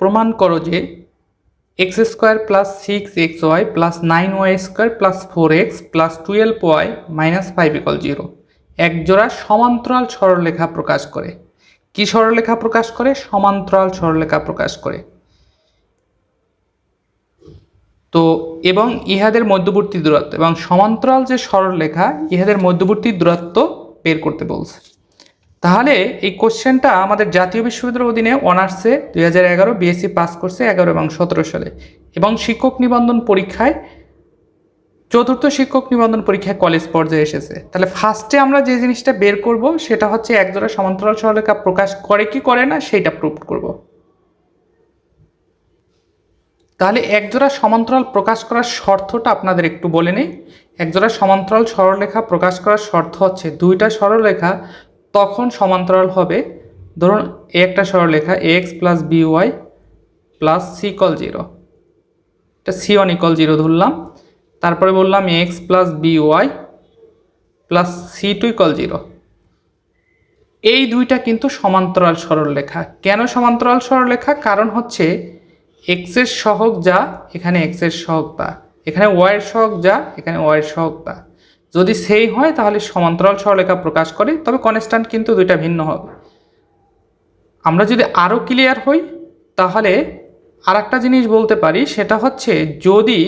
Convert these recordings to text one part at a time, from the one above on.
প্রমাণ করো যে x square plus six x y plus nine y square plus four x plus twelve y minus five equal zero একজোড়া সমান্তরাল সরলরেখা প্রকাশ করে। কি সরলরেখা প্রকাশ করে? সমান্তরাল সরলরেখা প্রকাশ করে। তো এবং ইহাদের মধ্যবর্তী দূরত্ব এবং সমান্তরাল যে সরলরেখা, ইহাদের মধ্যবর্তী দূরত্ব বের করতে বলছে। তাহলে এই কোশ্চেনটা আমাদের জাতীয় বিশ্ববিদ্যালয়ের অধীনে অনার্সে দুই হাজার এগারো বিএসসি পাস করছে এগারো এবং সতেরো সালে। এবং শিক্ষক নিবন্ধন পরীক্ষায় চতুর্থ শিক্ষক নিবন্ধন পরীক্ষায় কলেজ পর্যায়ে এসেছে। তাহলে ফার্স্টে আমরা যে জিনিসটা বের করব, সেটা হচ্ছে একজোড়া সমান্তরাল সরলরেখা প্রকাশ করে কি করে না, সেইটা প্রুভ করব। তাহলে একজোড়া সমান্তরাল প্রকাশ করার শর্তটা আপনাদের একটু বলে নেই। একজোড়া সমান্তরাল সরলরেখা প্রকাশ করার শর্ত হচ্ছে দুইটা সরলরেখা তখন সমান্তরাল হবে, ধরুন এ একটা সরলরেখা x plus b y plus c equal zero এটা সি ওয়ান ইকল জিরো ধরলাম, তারপরে বললাম x plus b y plus c two equal zero এই দুইটা কিন্তু সমান্তরাল সরলরেখা। কেন সমান্তরাল সরলরেখা? কারণ হচ্ছে এক্সের সহগ যা, এখানে এক্সের সহগ তা। এখানে ওয়াইয়ের সহগ যা, এখানে ওয়াইয়ের সহগ তা। যদি সেই হয়, তাহলে সমান্তরাল সরলেখা প্রকাশ করে, তবে কনস্ট্যান্ট কিন্তু দুইটা ভিন্ন হবে। আমরা যদি আরও ক্লিয়ার হই, তাহলে আর একটা জিনিস বলতে পারি, সেটা হচ্ছে যদি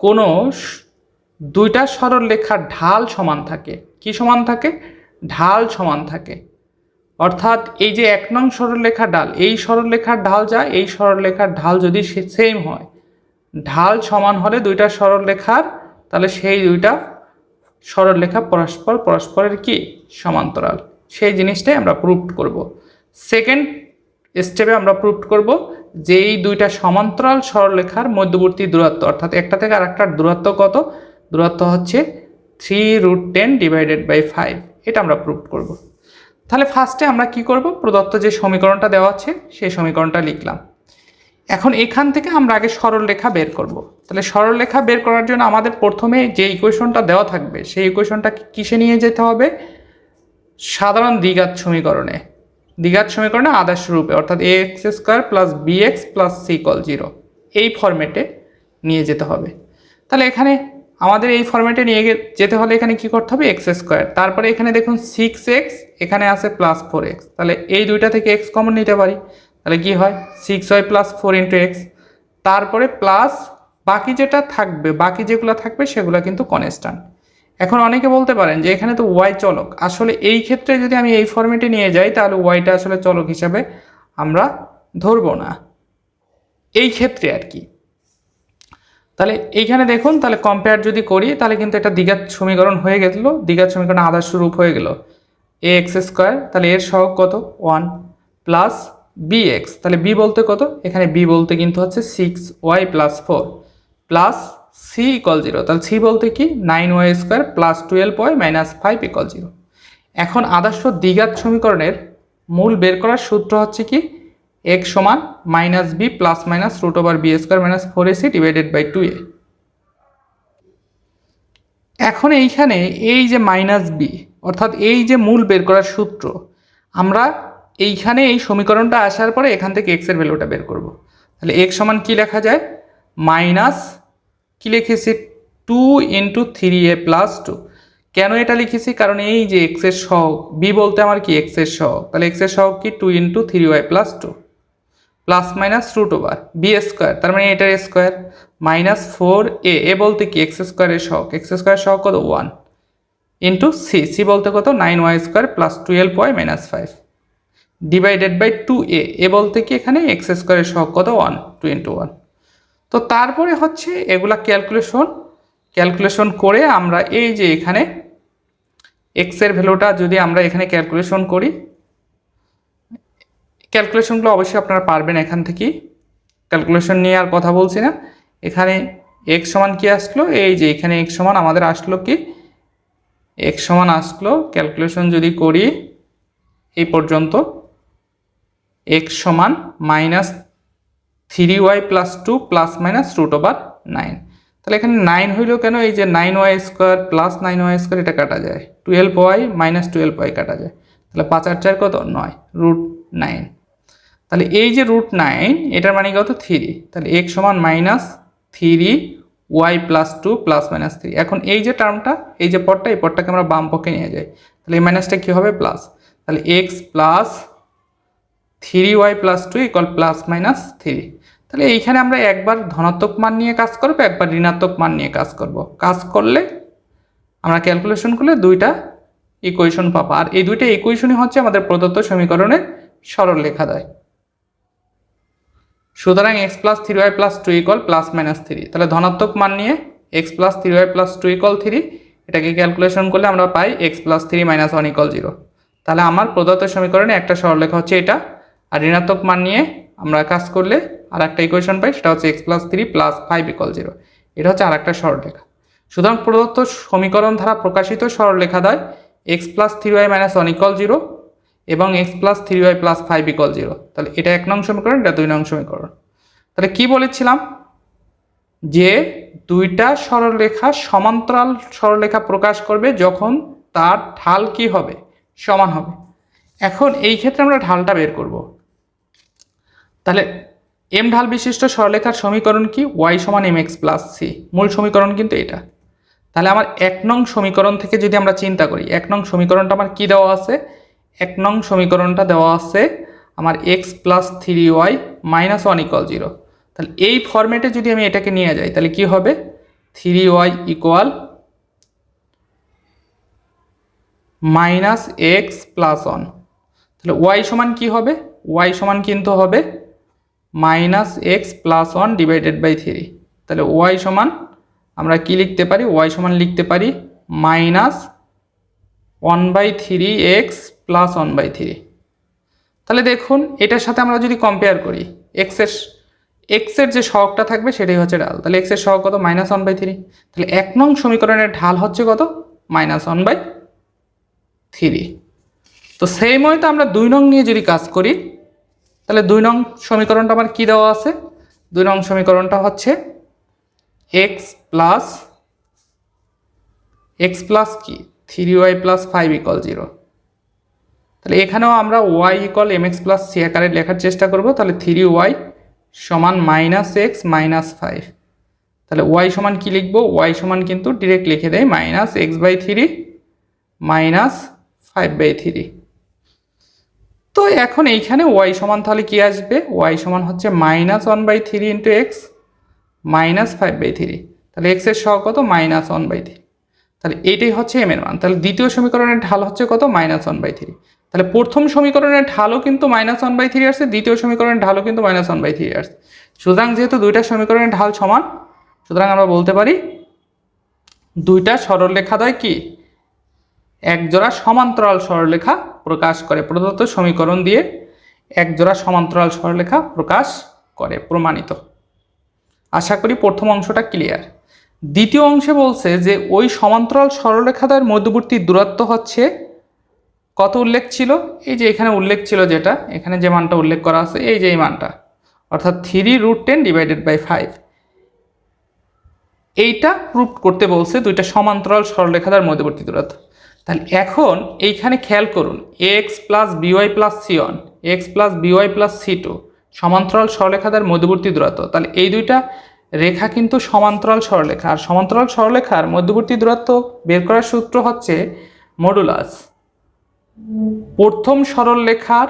কোনো দুইটা সরল লেখার ঢাল সমান থাকে, কি সমান থাকে? ঢাল সমান থাকে। অর্থাৎ এই যে এক নং সরলরেখার ঢাল, এই সরলরেখার ঢাল যা এই সরলরেখার ঢাল যদি সেম হয়, ঢাল সমান হলে দুইটা সরলরেখার, তাহলে সেই দুইটা সরলরেখা পরস্পর পরস্পরের কি? সমান্তরাল। সেই জিনিসটাই আমরা প্রুভ করব। সেকেন্ড স্টেপে আমরা প্রুভ করব যে এই দুইটা সমান্তরাল সরলরেখার মধ্যবর্তী দূরত্ব, অর্থাৎ একটা থেকে আরেকটার দূরত্ব কত? দূরত্ব হচ্ছে three root ten divided by five এটা আমরা প্রুভ করব। তাহলে ফার্স্টে আমরা কি করব? প্রদত্ত যে সমীকরণটা দেওয়া আছে, সেই সমীকরণটা লিখলাম। এখন এখান থেকে আমরা আগে সরলরেখা বের করব। তাহলে সরলরেখা বের করার জন্য আমাদের প্রথমে যে ইকুয়েশনটা দেওয়া থাকবে, সেই ইকুয়েশনটা কিসে নিয়ে যেতে হবে? সাধারণ দ্বিঘাত সমীকরণে। দ্বিঘাত সমীকরণে আদর্শ রূপে, অর্থাৎ a x square plus b x plus c equal zero এই ফরম্যাটে নিয়ে যেতে হবে। তাহলে এখানে আমাদের এই ফরম্যাটে নিয়ে যেতে হলে এখানে কি করতে হবে? এক্স স্কোয়ার তারপরে এখানে দেখুন সিক্স এক্স এখানে আছে প্লাস ফোর এক্স তাহলে এই দুইটা থেকে এক্স কমন নিতে পারি। তাহলে কি হয়? Six y plus four into x তারপরে প্লাস বাকি যেটা থাকবে, বাকি যেগুলো থাকবে সেগুলো কিন্তু কনস্ট্যান্ট এখন অনেকে বলতে পারেন যে এখানে তো ওয়াই চলক। আসলে এই ক্ষেত্রে যদি আমি এই ফরম্যাটে নিয়ে যাই, তাহলে ওয়াইটা আসলে চলক হিসাবে আমরা ধরবো না। এই ক্ষেত্রে আর কি। তাহলে এইখানে দেখুন, তাহলে কম্পেয়ার যদি করি, তাহলে কিন্তু একটা দ্বিঘাত সমীকরণ হয়ে গেল। দ্বিঘাত সমীকরণ আদর্শ রূপ হয়ে গেল। এ এক্স স্কোয়ার তাহলে এর সহগ কত? ওয়ান প্লাস বি এক্স তাহলে বি বলতে কত? এখানে বি বলতে কিন্তু হচ্ছে six y plus four plus c equal zero তাহলে সি বলতে কি? Nine y square plus twelve y minus five equal zero এখন আদর্শ দ্বিঘাত সমীকরণের মূল বের করার সূত্র হচ্ছে কি? এক সমান minus b plus minus root over b square minus four a c divided by two a এখন এইখানে এই যে মাইনাস বি অর্থাৎ এই যে মূল বের করার সূত্র, আমরা এইখানে এই সমীকরণটা আসার পরে এখান থেকে এক্সের ভ্যালুটা বের করব। তাহলে এক্স সমান কি লেখা যায়? মাইনাস, কি লিখেছি? Two into three a plus two কেন এটা লিখেছি? কারণ এই যে এক্সের সহগ বি বলতে আমার কি এক্সের সহগ? তাহলে এক্সের সহগ কি? Two into three y plus two plus minus root over b square তার মানে এটার square minus four a a বলতে কি? এক্স স্কোয়ারের সহগ। এক্স স্কোয়ার সহগ কত? ওয়ান ইন্টু সি সি বলতে কত? Nine y square plus twelve y minus five divided by two a a বলতে কি এখানে? এক্স স্কোয়ারের সহগ কত? ওয়ান টু ইন্টু ওয়ান তো তারপরে হচ্ছে এগুলা ক্যালকুলেশন ক্যালকুলেশন করে আমরা এই যে এখানে এক্সের ভ্যালুটা যদি আমরা এখানে ক্যালকুলেশন করি ক্যালকুলেশনগুলো অবশ্যই আপনারা পারবেন এখান থেকেই ক্যালকুলেশন নিয়ে আর কথা বলছি না। এখানে এক্স সমান কি আসলো? এই যে এখানে এক্স সমান আমাদের আসলো কি? এক্স সমান আসলো ক্যালকুলেশন যদি করি, এই পর্যন্ত। এক্স সমান minus three y plus two plus minus root over nine তাহলে এখানে নাইন হইল কেন? এই যে nine y square plus nine y square এটা কাটা যায়। Twelve y minus twelve y কাটা যায়। তাহলে পাঁচ আর চার কত? নয়। রুট নাইন তাহলে এই যে রুট নাইন এটার মানে কত? থ্রি তাহলে এক্স সমান minus three y plus two plus minus three এখন এই যে টার্মটা এই যে পদটা, এই পদটাকে আমরা বাম পক্ষে নিয়ে যাই। তাহলে এই মাইনাসটা কী হবে? প্লাস তাহলে x plus three y plus two equal plus minus three তাহলে এইখানে আমরা একবার ধনাত্মক মান নিয়ে কাজ করব, একবার ঋণাত্মক মান নিয়ে কাজ করব। কাজ করলে আমরা ক্যালকুলেশন করলে দুইটা ইকুয়েশন পাবো। আর এই দুইটা ইকুয়েশনই হচ্ছে আমাদের প্রদত্ত সমীকরণের সরল লেখা দেয়। সুতরাং x plus three y plus two equal plus minus three তাহলে ধনাত্মক মান নিয়ে x plus three y plus two equal three এটাকে ক্যালকুলেশন করলে আমরা পাই x plus three minus one equal zero তাহলে আমার প্রদত্ত সমীকরণে একটা সরলরেখা হচ্ছে এটা। আর ঋণাত্মক মান নিয়ে আমরা কাজ করলে আর একটা ইকুয়েশন পাই, সেটা হচ্ছে x plus three plus five equal zero এটা হচ্ছে আর একটা সরলরেখা। সুতরাং প্রদত্ত সমীকরণ দ্বারা প্রকাশিত সরলরেখা দেয় x plus three y minus one equal zero এবং x plus three y plus five equal zero তাহলে এটা এক নং সমীকরণ, এটা দুই নং সমীকরণ। তাহলে কি বলেছিলাম? যে দুইটা সরলরেখা সমান্তরাল সরলরেখা প্রকাশ করবে যখন তার ঢাল কি হবে? সমান হবে। এখন এই ক্ষেত্রে আমরা ঢালটা বের করব। তাহলে এম ঢাল বিশিষ্ট সরলরেখার সমীকরণ কি? ওয়াই সমান এম এক্স প্লাস সি মূল সমীকরণ কিন্তু এটা। তাহলে আমার এক নং সমীকরণ থেকে যদি আমরা চিন্তা করি, এক নং সমীকরণটা আমার কি দেওয়া আছে? এক নং সমীকরণটা দেওয়া আছে আমার x plus three y minus one equal zero তাহলে এই ফরম্যাটে যদি আমি এটাকে নিয়ে যাই, তাহলে কি হবে? Three y equal minus x plus one তাহলে ওয়াই সমান কি হবে? ওয়াই সমান কিন্তু হবে minus x plus one divided by three. তাহলে ওয়াই সমান, আমরা কি লিখতে পারি? ওয়াই সমান লিখতে পারি minus one by three x plus one by three. তাহলে দেখুন, এটার সাথে আমরা যদি কম্পেয়ার করি এক্সের এক্সের যে সহগটা থাকবে সেটাই হচ্ছে ঢাল। তাহলে এক্সের সহগ কত? Minus one by three. তাহলে এক নং সমীকরণের ঢাল হচ্ছে কত? Minus one by three. তো সেই মতো আমরা দুই নং নিয়ে যদি কাজ করি তাহলে দুই নং সমীকরণটা আমার কী দেওয়া আছে? দুই নং সমীকরণটা হচ্ছে এক্স প্লাস এক্স প্লাস কি? Three y plus five equal zero তাহলে এখানেও আমরা y equal m x plus c আকারে লেখার চেষ্টা করব। তাহলে থ্রি ওয়াই সমান মাইনাস এক্স মাইনাস ফাইভ তাহলে ওয়াই সমান কি লিখব? ওয়াই সমান কিন্তু ডিরেক্ট লিখে দেয় minus x by three minus five by three তো এখন এইখানে ওয়াই সমান তাহলে কি আসবে? ওয়াই সমান হচ্ছে minus one by three into x minus five by three তাহলে এক্সের সহ কত? মাইনাস ওয়ান বাই থ্রি তাহলে এইটাই হচ্ছে এম এর মান। তাহলে দ্বিতীয় সমীকরণের ঢাল হচ্ছে কত? মাইনাস ওয়ান বাই থ্রি তাহলে প্রথম সমীকরণের ঢালও কিন্তু মাইনাস ওয়ান বাই থ্রি আসছে, দ্বিতীয় সমীকরণের ঢালও কিন্তু মাইনাস ওয়ান বাই থ্রি আসছে। সুতরাং যেহেতু দুইটা সমীকরণের ঢাল সমান, সুতরাং আমরা বলতে পারি দুইটা সরলরেখা দেয় কি? একজোড়া সমান্তরাল সরলরেখা প্রকাশ করে, প্রদত্ত সমীকরণ দিয়ে একজোড়া সমান্তরাল সরলরেখা প্রকাশ করে, প্রমাণিত। আশা করি প্রথম অংশটা ক্লিয়ার দ্বিতীয় অংশে বলছে যে, ওই সমান্তরাল সরলরেখাদের মধ্যবর্তী দূরত্ব হচ্ছে কত উল্লেখ ছিল? এই যে এখানে উল্লেখ ছিল যেটা, এখানে যে মানটা উল্লেখ করা আছে, এই যে এই মানটা। অর্থাৎ three root ten divided by five এইটা প্রুভ করতে বলছে দুইটা সমান্তরাল সরলরেখাদের মধ্যবর্তী দূরত্ব। তাহলে এখন এইখানে খেয়াল করুন x plus b y plus c one x plus b y plus c two সমান্তরাল সরলরেখাদের মধ্যবর্তী দূরত্ব। তাহলে এই দুইটা রেখা কিন্তু সমান্তরাল সরলরেখা আর সমান্তরাল সরলেখার মধ্যবর্তী দূরত্ব বের করার সূত্র হচ্ছে মডুলাস প্রথম সরলরেখার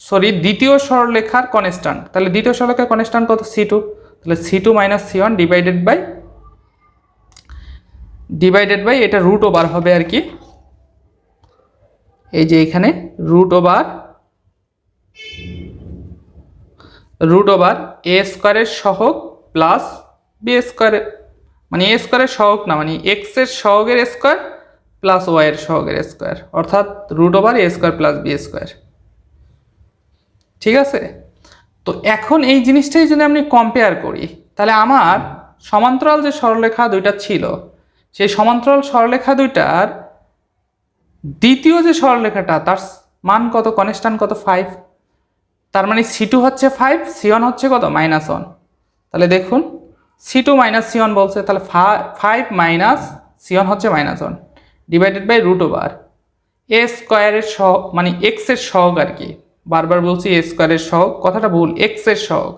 সরি দ্বিতীয় সরলরেখার কনস্ট্যান্ট তাহলে দ্বিতীয় সরলরেখার কনস্ট্যান্ট কত? সি টু তাহলে c two minus c one divided by divided by এটা রুট ওভার হবে আর কি। এই যে এখানে root over root over a স্কোয়ারের সহগ প্লাস বি স্কোয়ারের মানে এ স্কোয়ারের সহগ না মানে এক্সের সহগের স্কোয়ার প্লাস ওয়াইয়ের সহগের স্কোয়ার অর্থাৎ root over a square plus b square ঠিক আছে? তো এখন এই জিনিসটাই যদি আমি কম্পেয়ার করি, তাহলে আমার সমান্তরাল যে সরলরেখা দুইটা ছিল সেই সমান্তরাল সরলরেখা দুইটার দ্বিতীয় যে সরলরেখাটা তার মান কত কনস্ট্যান্ট কত ফাইভ তার মানে সি টু হচ্ছে ফাইভ সি ওয়ান হচ্ছে কত মাইনাস ওয়ান তাহলে দেখুন c two minus c one বলছে, তাহলে ফাইভ মাইনাস সি ওয়ান হচ্ছে minus one divided by root over a স্কোয়ারের সহ মানে এক্সের সহগ আর কি। বারবার বলছি এ স্কোয়ারের সহগ, কথাটা ভুল এক্সের সহগ।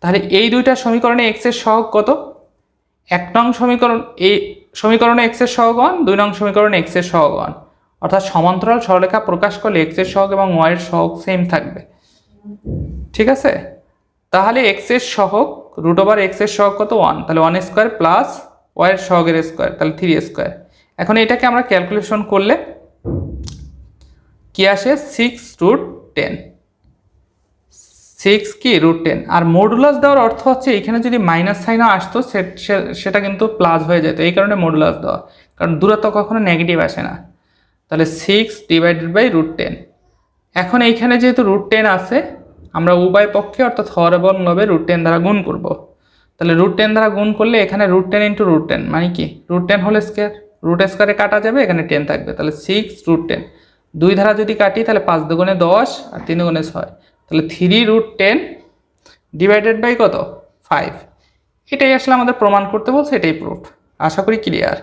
তাহলে এই দুইটা সমীকরণে এক্সের সহগ কত? এক নং সমীকরণ, এই সমীকরণে এক্সের সহগ ওয়ান, দুই নং সমীকরণে এক্সের সহগণ অর্থাৎ সমান্তরাল সরলরেখা প্রকাশ করলে এক্সের সহগ এবং ওয়াই এর সহগ সেম থাকবে। ঠিক আছে? তাহলে এক্সের সহগ রুট ওভার এক্সের সহগ কত? ওয়ান তাহলে ওয়ান স্কোয়ার প্লাস ওয়াই এর সহগের স্কোয়ার তাহলে থ্রি স্কোয়ার এখন এটাকে আমরা ক্যালকুলেশন করলে কি আসে? সিক্স রুট টেন সিক্স কি রুট টেন আর মডুলাস দেওয়ার অর্থ হচ্ছে এখানে যদি মাইনাস সাইনও আসতো সেটা কিন্তু প্লাস হয়ে যেত। এই কারণে মডুলাস দেওয়া। কারণ দূরত্ব কখনো নেগেটিভ আসে না। তাহলে six divided by root ten এখন এইখানে যেহেতু রুট টেন আছে, আমরা উভয় পক্ষে অর্থাৎ হর এবং লবে রুট টেন দ্বারা গুণ করব। তাহলে রুট টেন দ্বারা গুণ করলে এখানে root ten into root ten মানে কি? রুট টেন হলে স্কোয়ার রুট স্কোয়ারে কাটা যাবে, এখানে টেন থাকবে। তাহলে সিক্স রুট টেন দুই ধারা যদি কাটি, তাহলে পাঁচ দুগুণে দশ আর তিন দুগুণে ছয়। তাহলে three root ten divided by কত? ফাইভ এটাই আসলে আমাদের প্রমাণ করতে বলছে, এটাই প্রুফ আশা করি ক্লিয়ার